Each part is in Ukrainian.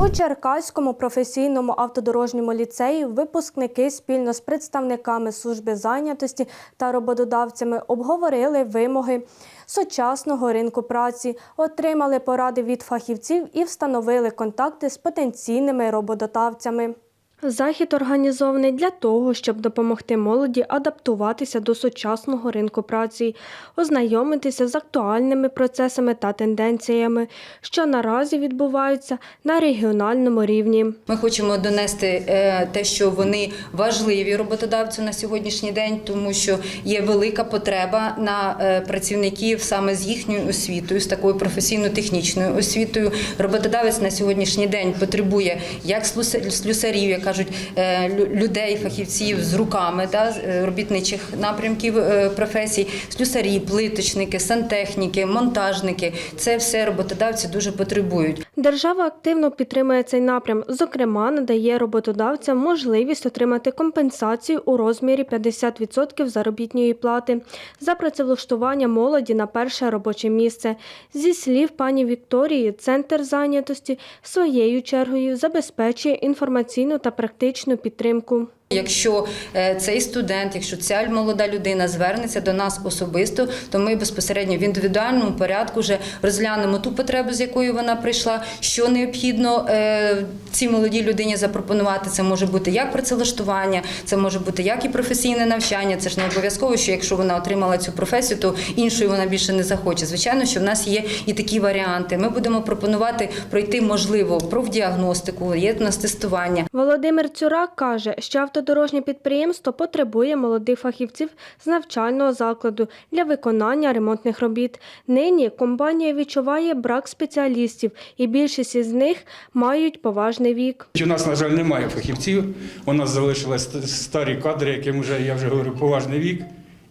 У Черкаському професійному автодорожньому ліцеї випускники спільно з представниками служби зайнятості та роботодавцями обговорили вимоги сучасного ринку праці, отримали поради від фахівців і встановили контакти з потенційними роботодавцями. Захід організований для того, щоб допомогти молоді адаптуватися до сучасного ринку праці, ознайомитися з актуальними процесами та тенденціями, що наразі відбуваються на регіональному рівні. Ми хочемо донести е, те, що вони важливі роботодавцю на сьогоднішній день, тому що є велика потреба на е, працівників саме з їхньою освітою, з такою професійно-технічною освітою. Роботодавець на сьогоднішній день потребує як слюса- слюсарів, як кажуть, е, людей, фахівців з руками да, е, робітничих напрямків е, професій, слюсарі, плиточники, сантехніки, монтажники. Це все роботодавці дуже потребують. Держава активно підтримує цей напрям. Зокрема, надає роботодавцям можливість отримати компенсацію у розмірі 50% заробітної плати за працевлаштування молоді на перше робоче місце. Зі слів пані Вікторії, центр зайнятості своєю чергою забезпечує інформаційну та практичну підтримку. Якщо е, цей студент, якщо ця молода людина звернеться до нас особисто, то ми безпосередньо в індивідуальному порядку вже розглянемо ту потребу, з якою вона прийшла, що необхідно е, цій молодій людині запропонувати. Це може бути як працевлаштування, це може бути як і професійне навчання. Це ж не обов'язково, що якщо вона отримала цю професію, то іншою вона більше не захоче. Звичайно, що в нас є і такі варіанти. Ми будемо пропонувати пройти можливо профдіагностику, є в нас тестування. Володимир Цюрак каже, що автодорожнє підприємство потребує молодих фахівців з навчального закладу для виконання ремонтних робіт. Нині компанія відчуває брак спеціалістів, і більшість із них мають поважний вік. У нас, на жаль, немає фахівців. У нас залишились старі кадри, яким вже, я вже говорю, поважний вік.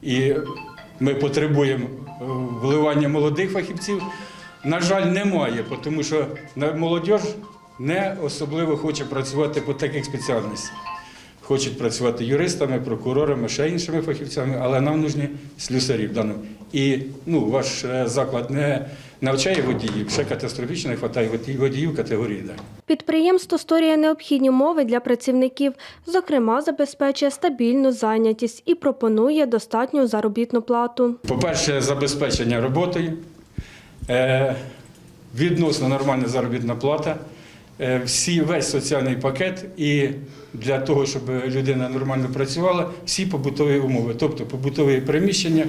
І ми потребуємо е, вливання молодих фахівців. На жаль, немає, тому що молодь не особливо хоче працювати по таких спеціальностях. Хочуть працювати юристами, прокурорами, ще іншими фахівцями, але нам нужні слюсарі в даному. І ну, ваш е, заклад не навчає водіїв, ще катастрофічно не вистачає водіїв- категорії «Д». Підприємство створює необхідні умови для працівників, зокрема, забезпечує стабільну зайнятість і пропонує достатню заробітну плату. По-перше, забезпечення роботою, е, відносно нормальна заробітна плата, всі, весь соціальний пакет і для того, щоб людина нормально працювала, всі побутові умови, тобто побутові приміщення,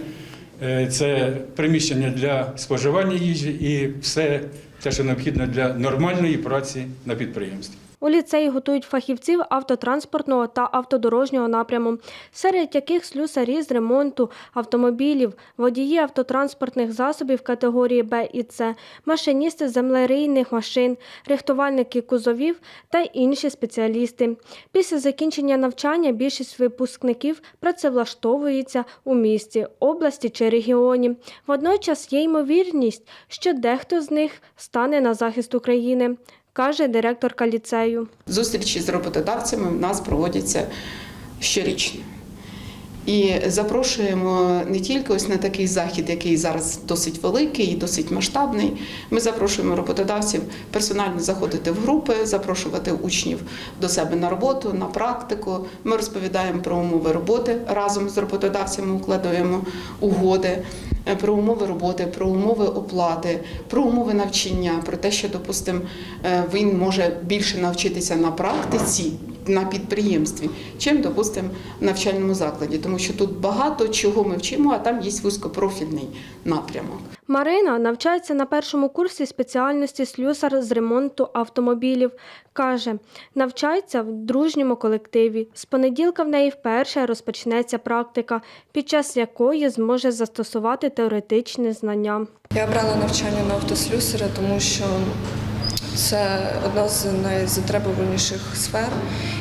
е, це приміщення для споживання їжі і все те, що необхідно для нормальної праці на підприємстві. У ліцеї готують фахівців автотранспортного та автодорожнього напряму, серед яких слюсарі з ремонту автомобілів, водії автотранспортних засобів категорії Б і С, машиністи землерийних машин, рихтувальники кузовів та інші спеціалісти. Після закінчення навчання більшість випускників працевлаштовується у місті, області чи регіоні. Водночас є ймовірність, що дехто з них стане на захист України, каже директорка ліцею. Зустрічі з роботодавцями в нас проводяться щорічно. І запрошуємо не тільки ось на такий захід, який зараз досить великий і досить масштабний. Ми запрошуємо роботодавців персонально заходити в групи, запрошувати учнів до себе на роботу, на практику. Ми розповідаємо про умови роботи разом з роботодавцями, укладаємо угоди про умови роботи, про умови оплати, про умови навчання, про те, що, допустимо, е, він може більше навчитися на практиці на підприємстві, чим, допустимо, в навчальному закладі, тому що тут багато чого ми вчимо, а там є вузькопрофільний напрямок. Марина навчається на першому курсі спеціальності слюсар з ремонту автомобілів. Каже, навчається в дружньому колективі. З понеділка в неї вперше розпочнеться практика, під час якої зможе застосувати теоретичні знання. Я обрала навчання на автослюсера, тому що це одна з найзатребуваніших сфер,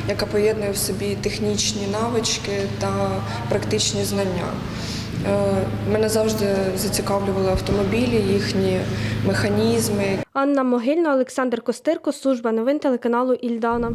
яка поєднує в собі технічні навички та практичні знання. Е, Мене завжди зацікавлювали автомобілі, їхні механізми, Анна Могильна, Олександр Костирко, служба новин телеканалу Ільдана.